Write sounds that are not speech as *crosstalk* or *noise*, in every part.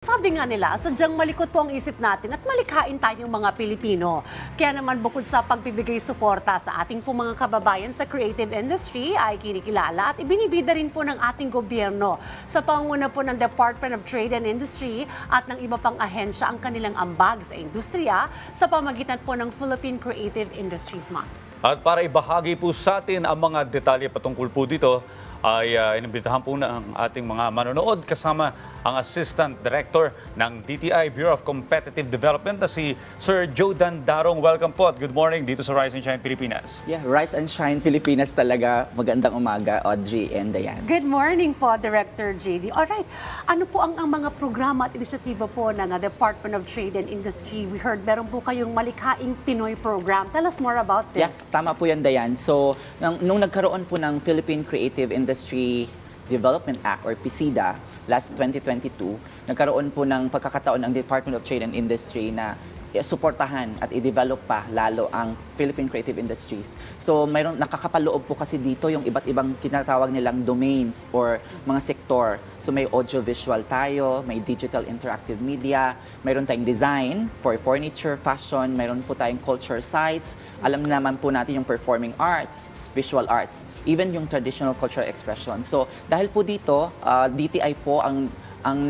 Sabi nga nila, sadyang malikot po ang isip natin at malikhain tayong mga Pilipino. Kaya naman bukod sa pagbibigay suporta sa ating po mga kababayan sa creative industry ay kinikilala at ibinibida rin po ng ating gobyerno sa panguna po ng Department of Trade and Industry at ng iba pang ahensya ang kanilang ambag sa industriya sa pamagitan po ng Philippine Creative Industries Month. At para ibahagi po sa atin ang mga detalye patungkol po dito, ay uh, inimbitahan po ng ating mga manonood kasama ang Assistant Director ng DTI Bureau of Competitive Development na si Sir Joe Dandarong. Welcome po at good morning dito sa Rise and Shine Pilipinas. Yeah, Rise and Shine Pilipinas talaga. Magandang umaga, Audrey and Diane. Good morning po, Director JD. Alright, ano po ang, ang mga programa at inisyatiba po ng uh, Department of Trade and Industry? We heard meron po kayong malikhaing Pinoy program. Tell us more about this. Yes, tama po yan, Diane. So, nung, nung nagkaroon po ng Philippine Creative Industry Development Act or PCIDA last 2022, nagkaroon po ng pagkakataon ng Department of Trade and Industry na suportahan at i-develop pa lalo ang Philippine Creative Industries. So mayroon nakakapaloob po kasi dito yung iba't ibang kinatawag nilang domains or mga sektor. So may audiovisual tayo, may digital interactive media, mayroon tayong design for furniture, fashion, mayroon po tayong culture sites, alam naman po natin yung performing arts, visual arts, even yung traditional cultural expression. So dahil po dito, ah, DTI po ang ang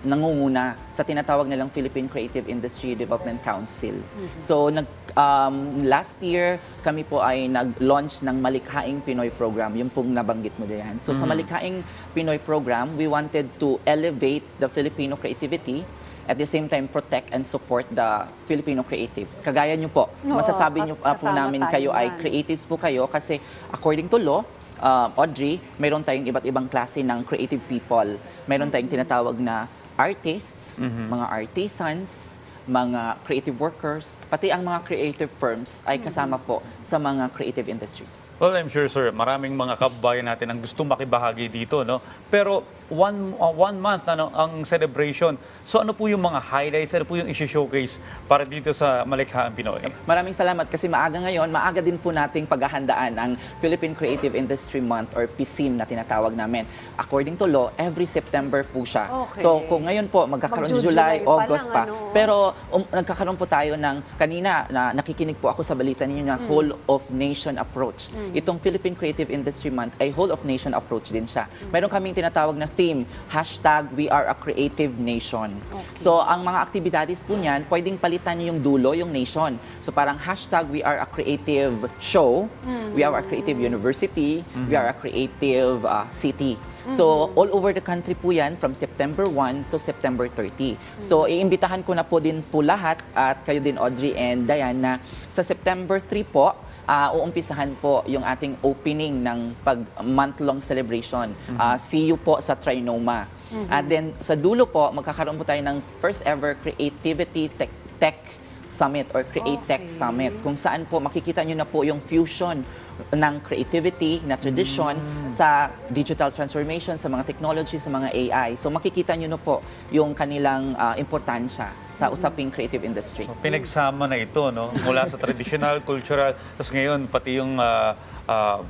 nangunguna sa tinatawag nilang Philippine Creative Industry Development Council. So nag um, last year kami po ay nag-launch ng Malikhaing Pinoy program, yung pong nabanggit mo diyan. So sa Malikhaing Pinoy program, we wanted to elevate the Filipino creativity at the same time protect and support the Filipino creatives. Kagaya nyo po, Oo, masasabi nyo uh, po kasama namin tayo kayo ay yan. creatives po kayo kasi according to law, uh, Audrey, mayroon tayong iba't ibang klase ng creative people. Mayroon tayong tinatawag na artists, mga artisans, mga creative workers, pati ang mga creative firms ay kasama po sa mga creative industries. Well, I'm sure, sir, maraming mga kababayan natin ang gusto makibahagi dito, no? Pero one, uh, one month ano, ang celebration. So ano po yung mga highlights, ano po yung isi-showcase para dito sa Malikhaang Pinoy? Maraming salamat kasi maaga ngayon, maaga din po nating paghahandaan ang Philippine Creative Industry Month or PCIM na tinatawag namin. According to law, every September po siya. Okay. So kung ngayon po, magkakaroon Mag-July July, pa August lang, pa. ano? Pero um, nagkakaroon po tayo ng, kanina na nakikinig po ako sa balita ninyo na whole of nation approach. Itong Philippine Creative Industry Month ay whole of nation approach din siya. Hmm. Meron kaming tinatawag na theme, hashtag we are a creative nation. So ang mga aktibidades po niyan, pwedeng palitan niyo yung dulo, yung nation. So parang hashtag we are a creative show, we are a creative university, we are a creative uh, city. So, all over the country po yan from September 1 to September 30. So, iimbitahan ko na po din po lahat at kayo din Audrey and Diane na sa September 3 po, uh, uumpisahan po yung ating opening ng pag month-long celebration. Ah, see you po sa Trinoma. At then, sa dulo po, magkakaroon po tayo ng first ever Creativity Tech, Tech Summit or Create Tech Okay. Summit kung saan po makikita nyo na po yung fusion ng creativity na tradition sa digital transformation, sa mga technology, sa mga AI. So makikita nyo na po yung kanilang ah, importansya sa usaping creative industry. Pinagsama na ito, no? Mula sa traditional, *laughs* cultural, tapos ngayon pati yung ah, ah,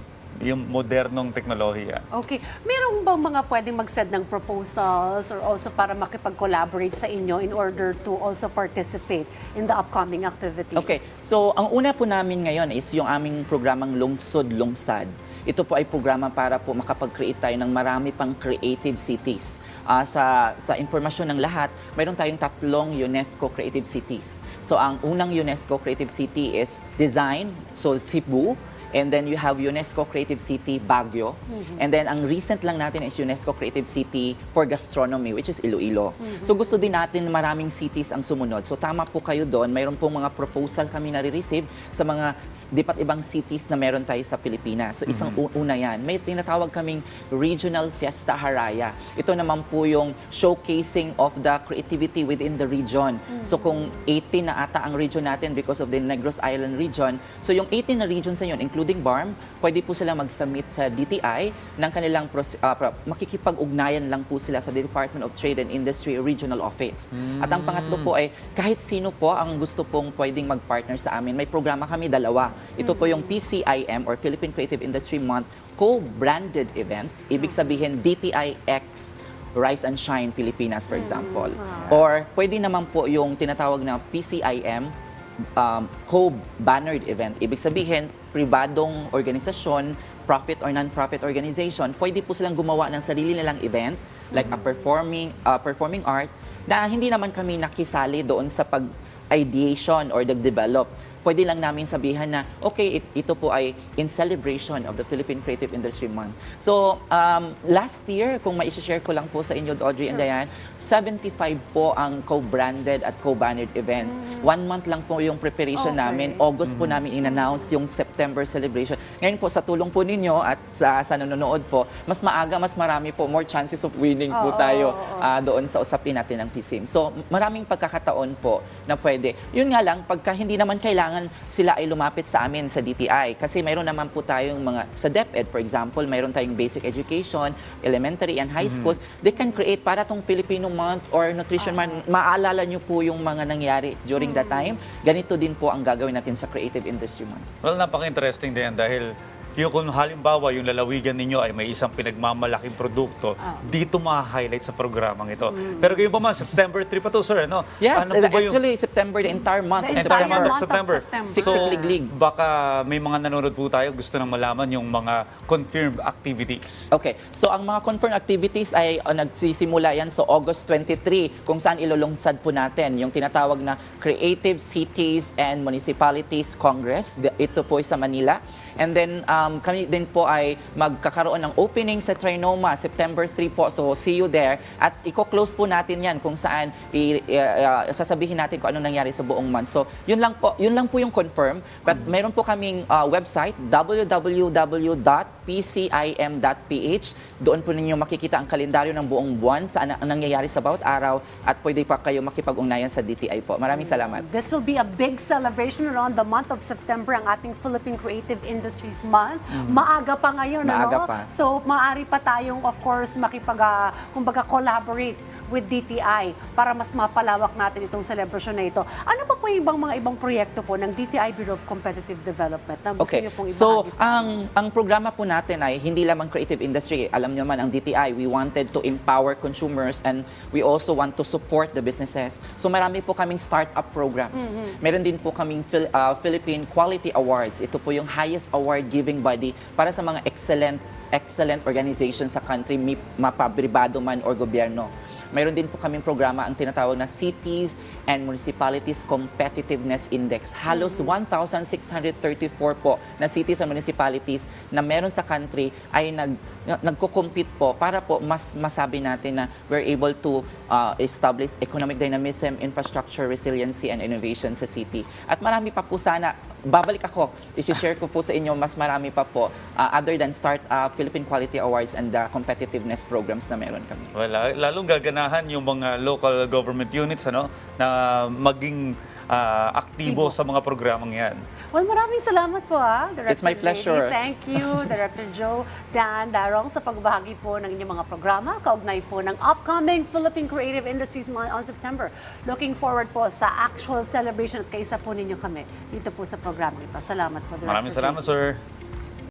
yung modernong teknolohiya. Okay. Meron bang mga pwedeng mag-send ng proposals or also para makipag-collaborate sa inyo in order to also participate in the upcoming activities? Okay, so ang una po namin ngayon is yung aming programang Lungsod Lungsad. Ito po ay programa para po makapag-create tayo ng marami pang creative cities. Ah, sa sa informasyon ng lahat, mayroon tayong tatlong UNESCO Creative Cities. So ang unang UNESCO Creative City is Design, so Cebu, And then you have UNESCO Creative City Baguio. And then ang recent lang natin is UNESCO Creative City for Gastronomy, which is Iloilo. So gusto din natin na maraming cities ang sumunod. So tama po kayo doon. Mayroon pong mga proposal kami na receive sa mga dipat ibang cities na meron tayo sa Pilipinas. So isang u- una yan. May tinatawag kaming Regional Fiesta Haraya. Ito naman po yung showcasing of the creativity within the region. So kung 18 na ata ang region natin because of the Negros Island region, so yung 18 na regions na yun, including BARM, pwede po sila mag-submit sa DTI ng kanilang pro- makikipag-ugnayan lang po sila sa Department of Trade and Industry Regional Office. At ang pangatlo po ay kahit sino po ang gusto pong pwedeng mag-partner sa amin. May programa kami dalawa. Ito po yung PCIM or Philippine Creative Industry Month co-branded event. Ibig sabihin DTIX Rise and Shine Pilipinas, for example. Or pwede naman po yung tinatawag na PCIM, um, co-bannered event. Ibig sabihin, pribadong organisasyon, profit or non-profit organization, pwede po silang gumawa ng sarili nilang event, like a performing, uh, performing art, na hindi naman kami nakisali doon sa pag-ideation or the-develop. Pwede lang namin sabihan na, okay, it- ito po ay in celebration of the Philippine Creative Industry Month. So, um, last year, kung mai-share ko lang po sa inyo, Audrey and Diane, 75 po ang co-branded at co-bannered events. One month lang po yung preparation Okay. namin. August po namin in-announce yung September celebration. Ngayon po, sa tulong po ninyo at sa, sa nanonood po, mas maaga, mas marami po, more chances of winning po Oo, tayo oo, oo. ah, doon sa usapin natin ng PSIM. So, maraming pagkakataon po na pwede. Yun nga lang, pagka hindi naman kailangan sila ay lumapit sa amin sa DTI. Kasi mayroon naman po tayong mga, sa DepEd, for example, mayroon tayong basic education, elementary and high school. They can create para tong Filipino Month or Nutrition Month. Maalala nyo po yung mga nangyari during that time. Ganito din po ang gagawin natin sa Creative Industry Month. Well, napaka-interesting din dahil yung kung halimbawa yung lalawigan ninyo ay may isang pinagmamalaking produkto, Ah. dito ma-highlight sa programang ito. Pero kayo pa man, September 3 pa to, sir, ano? Yes, ano po ba yung actually, September, the entire month The of entire September. month of September. Six-week league. baka may mga nanonood po tayo, gusto nang malaman yung mga confirmed activities. Okay. So ang mga confirmed activities ay uh, nagsisimula yan sa August 23 kung saan ilulungsad po natin yung tinatawag na Creative Cities and Municipalities Congress. The- Ito po sa Manila. And then um, kami din po ay magkakaroon ng opening sa Trinoma September 3 po. So see you there. At i-close po natin yan kung saan i- uh, sasabihin natin kung ano nangyari sa buong month. So yun lang po, yun lang po yung confirm. But meron po kaming uh, website www.pcim.ph. Doon po ninyo makikita ang kalendaryo ng buong buwan sa ang nangyayari sa bawat araw at pwede pa kayo makipag-ugnayan sa DTI po. Maraming salamat. This will be a big celebration around the month of September, ang ating Philippine Creative Industries Month. Maaga pa ngayon. Maaga ano? pa. So, maaari pa tayong, of course, makipag, ah, kumbaga, collaborate with DTI para mas mapalawak natin itong celebration na ito. Ano po yung ibang mga ibang proyekto po ng DTI Bureau of Competitive Development na gusto Okay. niyo pong So, ang ang programa po natin ay hindi lamang creative industry. Alam niyo man ang DTI, we wanted to empower consumers and we also want to support the businesses. So, marami po kaming startup programs. Meron din po kaming Phil- uh, Philippine Quality Awards. Ito po yung highest award giving body para sa mga excellent excellent organizations sa country, mapabribado man or gobyerno. Mayroon din po kaming programa ang tinatawag na Cities and Municipalities Competitiveness Index. Halos 1,634 po na cities and municipalities na meron sa country ay nag nagko-compete po para po mas masabi natin na we're able to uh, establish economic dynamism, infrastructure, resiliency, and innovation sa city. At marami pa po sana babalik ako, isi-share ko po sa inyo mas marami pa po uh, other than start uh, Philippine Quality Awards and the competitiveness programs na meron kami. Well, lalong gaganahan yung mga local government units ano na maging ah, aktibo Aktibo. sa mga programang yan. Well, maraming salamat po ha, Director It's my Lady. pleasure. Thank you, *laughs* Director Joe Dan Darong sa pagbahagi po ng inyong mga programa, kaugnay po ng upcoming Philippine Creative Industries Month on September. Looking forward po sa actual celebration at kaisa po ninyo kami dito po sa programa ito. Salamat po, Director Maraming salamat, Joe. sir.